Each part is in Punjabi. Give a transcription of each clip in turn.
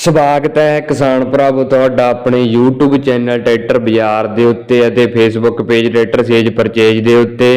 ਸਵਾਗਤ ਹੈ ਕਿਸਾਨ ਭਰਾਵੋ ਤੁਹਾਡਾ ਆਪਣੇ YouTube ਚੈਨਲ ਟਰੈਕਟਰ ਬਾਜ਼ਾਰ ਦੇ ਉੱਤੇ ਅਤੇ Facebook page tractor sale purchase ਦੇ ਉੱਤੇ।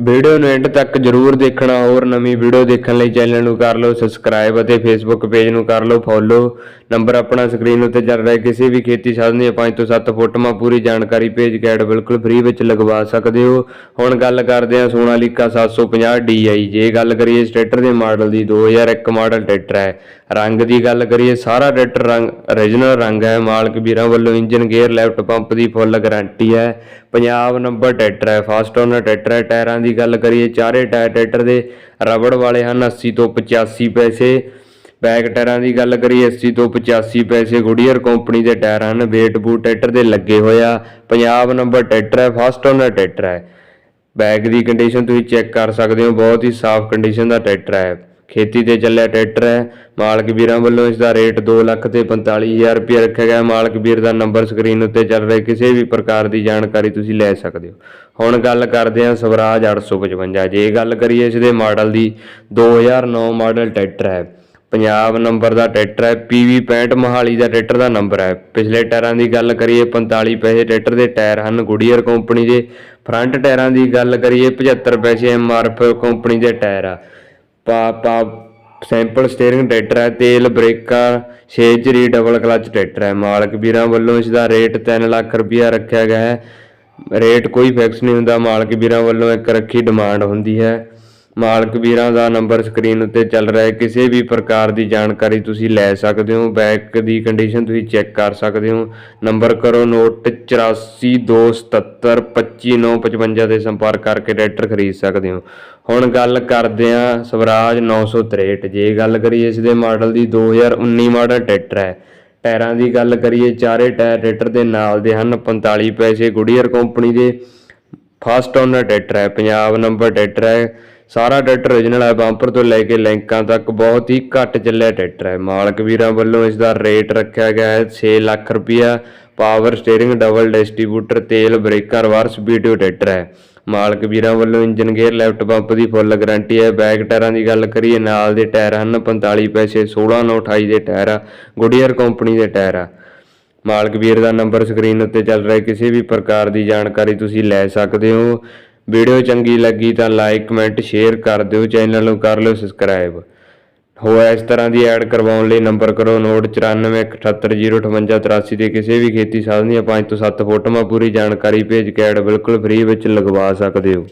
ਵੀਡੀਓ ਨੂੰ ਐਂਡ ਤੱਕ ਜਰੂਰ ਦੇਖਣਾ, ਹੋਰ ਨਵੀਂ ਵੀਡੀਓ ਦੇਖਣ ਲਈ ਚੈਨਲ ਨੂੰ ਕਰ ਲਓ ਸਬਸਕ੍ਰਾਈਬ ਅਤੇ ਫੇਸਬੁੱਕ ਪੇਜ ਨੂੰ ਕਰ ਲਓ ਫੋਲੋ ਨੰਬਰ ਆਪਣਾ ਸਕਰੀਨ ਉੱਤੇ ਚੱਲ ਰਿਹਾ ਕਿਸੇ ਵੀ ਖੇਤੀ ਸਾਧਨ ਦੀਆਂ 5 ਤੋਂ 7 ਫੋਟੋਆਂ ਪੂਰੀ ਜਾਣਕਾਰੀ ਭੇਜ ਕੇ ਐਡ ਬਿਲਕੁਲ ਫ੍ਰੀ ਵਿੱਚ ਲਗਵਾ ਸਕਦੇ ਹੋ। ਹੁਣ ਗੱਲ ਕਰਦੇ ਹਾਂ ਸੋਨਾਲੀਕਾ 750 DI ਜੇ ਗੱਲ ਕਰੀਏ ਇਸ ਟਰੈਕਟਰ ਦੇ ਮਾਡਲ ਦੀ 2001 ਮਾਡਲ ਟਰੈਕਟਰ ਹੈ। ਰੰਗ ਦੀ ਗੱਲ ਕਰੀਏ, ਸਾਰਾ ਟਰੈਕਟਰ ਰੰਗ origignal ਰੰਗ ਹੈ, ਮਾਲਕ ਵੀਰਾਂ ਵੱਲੋਂ ਇੰਜਨ ਗੇਅਰ ਲੈਫਟ ਪੰਪ ਦੀ ਫੁੱਲ ਗਾਰੰਟੀ ਹੈ। ਪੰਜਾਬ ਨੰਬਰ ਟਰੈਕਟਰ ਹੈ ਫਾਸਟ ਓਨਰ ਟਰੈਕਟਰ ਹੈ, ਟਾਇਰਾਂ ਦੀ ਗੱਲ ਕਰੀਏ, ਚਾਰੇ ਟਾਇਰ ਟਰੈਕਟਰ ਦੇ ਰਬੜ ਵਾਲੇ ਹਨ 80 ਤੋਂ 85 ਪੈਸੇ। ਬੈਕ ਟਾਇਰਾਂ ਦੀ ਗੱਲ ਕਰੀਏ 80 ਤੋਂ 85 ਪੈਸੇ ਗੁਡੀਅਰ ਕੰਪਨੀ ਦੇ ਟਾਇਰ ਹਨ ਵੇਟ ਬੂਟ ਟਰੈਕਟਰ ਦੇ ਲੱਗੇ ਹੋਇਆ ਪੰਜਾਬ ਨੰਬਰ ਟਰੈਕਟਰ ਹੈ ਫਸਟ ਓਨਰ ਟਰੈਕਟਰ ਹੈ। ਬੈਗ ਦੀ ਕੰਡੀਸ਼ਨ ਤੁਸੀਂ ਚੈੱਕ ਕਰ ਸਕਦੇ ਹੋ, ਬਹੁਤ ਹੀ ਸਾਫ਼ ਕੰਡੀਸ਼ਨ ਦਾ ਟਰੈਕਟਰ ਹੈ। ਖੇਤੀ ਤੇ ਚੱਲਿਆ ਟਰੈਕਟਰ ਹੈ। ਮਾਲਕ ਵੀਰਾਂ ਵੱਲੋਂ ਇਸ ਦਾ ਰੇਟ 2 ਲੱਖ ਤੇ 45000 ਰੁਪਏ ਰੱਖਿਆ ਗਿਆ। ਮਾਲਕ ਵੀਰ ਦਾ ਨੰਬਰ ਸਕਰੀਨ ਉੱਤੇ ਚੱਲ ਰਿਹਾ। ਕਿਸੇ ਵੀ ਪ੍ਰਕਾਰ ਦੀ ਜਾਣਕਾਰੀ ਤੁਸੀਂ ਲੈ ਸਕਦੇ ਹੋ। ਹੁਣ ਗੱਲ ਕਰਦੇ ਹਾਂ ਸਵਰਾਜ 855 ਜੇ ਗੱਲ ਕਰੀਏ ਇਸ ਦੇ ਮਾਡਲ ਦੀ 2009 ਮਾਡਲ ਟਰੈਕਟਰ ਹੈ। ਪੰਜਾਬ ਨੰਬਰ ਦਾ ਟਰੈਕਟਰ ਹੈ। PV 65 ਮੋਹਾਲੀ ਦਾ ਟਰੈਕਟਰ ਦਾ ਨੰਬਰ ਹੈ। ਪਿਛਲੇ ਟਾਇਰਾਂ ਦੀ ਗੱਲ ਕਰੀਏ 45 ਪੈਸੇ ਟਰੈਕਟਰ ਦੇ ਟਾਇਰ ਹਨ। ਗੁਡੀਅਰ ਕੰਪਨੀ ਦੇ ਫਰੰਟ ਟਾਇਰਾਂ ਦੀ ਗੱਲ ਕਰੀਏ 75 ਪੈਸੇ MRF ਕੰਪਨੀ ਦੇ ਟਾਇਰ ਆ। ਪਾ ਪਾ ਸੈਂਪਲ ਸਟੀਅਰਿੰਗ ਟਰੈਕਟਰ ਹੈ, ਤੇਲ, ਬ੍ਰੇਕਾਂ 6 ਚਰੀ ਡਬਲ ਕਲਚ ਟਰੈਕਟਰ ਹੈ। ਮਾਲਕ ਵੀਰਾਂ ਵੱਲੋਂ ਇਸ ਦਾ ਰੇਟ 3 ਲੱਖ ਰੁਪਇਆ ਰੱਖਿਆ ਗਿਆ ਹੈ। ਰੇਟ ਕੋਈ ਫਿਕਸ ਨਹੀਂ ਹੁੰਦਾ, ਮਾਲਕ ਵੀਰਾਂ ਵੱਲੋਂ ਇੱਕ ਰੱਖੀ ਡਿਮਾਂਡ ਹੁੰਦੀ ਹੈ। ਮਾਲਕ ਵੀਰਾਂ ਦਾ ਨੰਬਰ ਸਕਰੀਨ ਉੱਤੇ ਚੱਲ ਰਿਹਾ ਹੈ। ਕਿਸੇ ਵੀ ਪ੍ਰਕਾਰ ਦੀ ਜਾਣਕਾਰੀ ਤੁਸੀਂ ਲੈ ਸਕਦੇ ਹੋ। ਬੈਕ ਦੀ ਕੰਡੀਸ਼ਨ ਤੁਸੀਂ ਚੈੱਕ ਕਰ ਸਕਦੇ ਹੋ। ਨੰਬਰ ਕਰੋ ਨੋਟ 8427725955 ਤੇ ਸੰਪਰਕ ਕਰਕੇ ਟਰੈਕਟਰ ਖਰੀਦ ਸਕਦੇ ਹੋ। ਹੁਣ ਗੱਲ ਕਰਦੇ ਹਾਂ ਸਵਰਾਜ 963 ਜੇ ਗੱਲ ਕਰੀਏ ਇਸ ਦੇ ਮਾਡਲ ਦੀ 2019 ਮਾਡਲ ਟਰੈਕਟਰ ਹੈ। ਟਾਇਰਾਂ ਦੀ ਗੱਲ ਕਰੀਏ, ਚਾਰੇ ਟਾਇਰ ਟਰੈਕਟਰ ਦੇ ਨਾਲ ਦੇ ਹਨ। 45 ਪੈਸੇ ਗੁਡੀਅਰ ਕੰਪਨੀ ਦੇ ਫਸਟ ਓਨਰ ਟਰੈਕਟਰ ਹੈ। ਪੰਜਾਬ ਨੰਬਰ ਟਰੈਕਟਰ ਹੈ। ਸਾਰਾ ਟਰੈਕਟਰ origignal ਹੈ ਬੰਪਰ ਤੋਂ ਲੈ ਕੇ ਲੈਂਕਾਂ ਤੱਕ ਬਹੁਤ ਹੀ ਘੱਟ ਚੱਲਿਆ ਟਰੈਕਟਰ ਹੈ। ਮਾਲਕ ਵੀਰਾਂ ਵੱਲੋਂ ਇਸ ਦਾ ਰੇਟ ਰੱਖਿਆ ਗਿਆ ਹੈ 6 ਲੱਖ ਰੁਪਇਆ। ਪਾਵਰ ਸਟੀਅਰਿੰਗ ਡਬਲ ਡਿਸਟ੍ਰੀਬਿਊਟਰ ਤੇਲ ਬ੍ਰੇਕਰ ਰਿਵਰਸ ਵੀਡੀਓ ਟਰੈਕਟਰ ਹੈ। ਮਾਲਕ ਵੀਰਾਂ ਵੱਲੋਂ ਇੰਜਨ ਗੇਅਰ ਲੈਫਟ ਪੰਪ ਦੀ ਫੁੱਲ ਗਾਰੰਟੀ ਹੈ। ਬੈਕ ਟਾਇਰਾਂ ਦੀ ਗੱਲ ਕਰੀਏ, ਨਾਲ ਦੇ ਟਾਇਰ ਹਨ 45 ਪੈਸੇ 16 9 28 ਦੇ ਟਾਇਰ ਆ ਗੁਡੀਅਰ ਕੰਪਨੀ ਦੇ ਟਾਇਰ ਆ। ਮਾਲਕ ਵੀਰ ਦਾ ਨੰਬਰ ਸਕਰੀਨ ਉੱਤੇ ਚੱਲ ਰਿਹਾ ਕਿਸੇ ਵੀ ਪ੍ਰਕਾਰ ਦੀ ਜਾਣਕਾਰੀ ਤੁਸੀਂ ਲੈ ਸਕਦੇ ਹੋ। ਵੀਡੀਓ ਚੰਗੀ ਲੱਗੀ ਤਾਂ ਲਾਈਕ ਕਮੈਂਟ ਸ਼ੇਅਰ ਕਰ ਦਿਓ ਚੈਨਲ ਨੂੰ ਕਰ ਲਿਓ ਸਬਸਕ੍ਰਾਈਬ ਹੋਇਆ ਇਸ ਤਰ੍ਹਾਂ ਦੀ ਐਡ ਕਰਵਾਉਣ ਲਈ ਨੰਬਰ ਕਰੋ ਨੋਟ 9478058083 ਤੇ ਕਿਸੇ ਵੀ ਖੇਤੀ ਸਾਧਨ ਦੀਆਂ 5 ਤੋਂ 7 ਫੋਟੋਆਂ ਪੂਰੀ ਜਾਣਕਾਰੀ ਭੇਜ ਕੇ ਐਡ ਬਿਲਕੁਲ ਫ੍ਰੀ ਵਿੱਚ ਲਗਵਾ ਸਕਦੇ ਹੋ।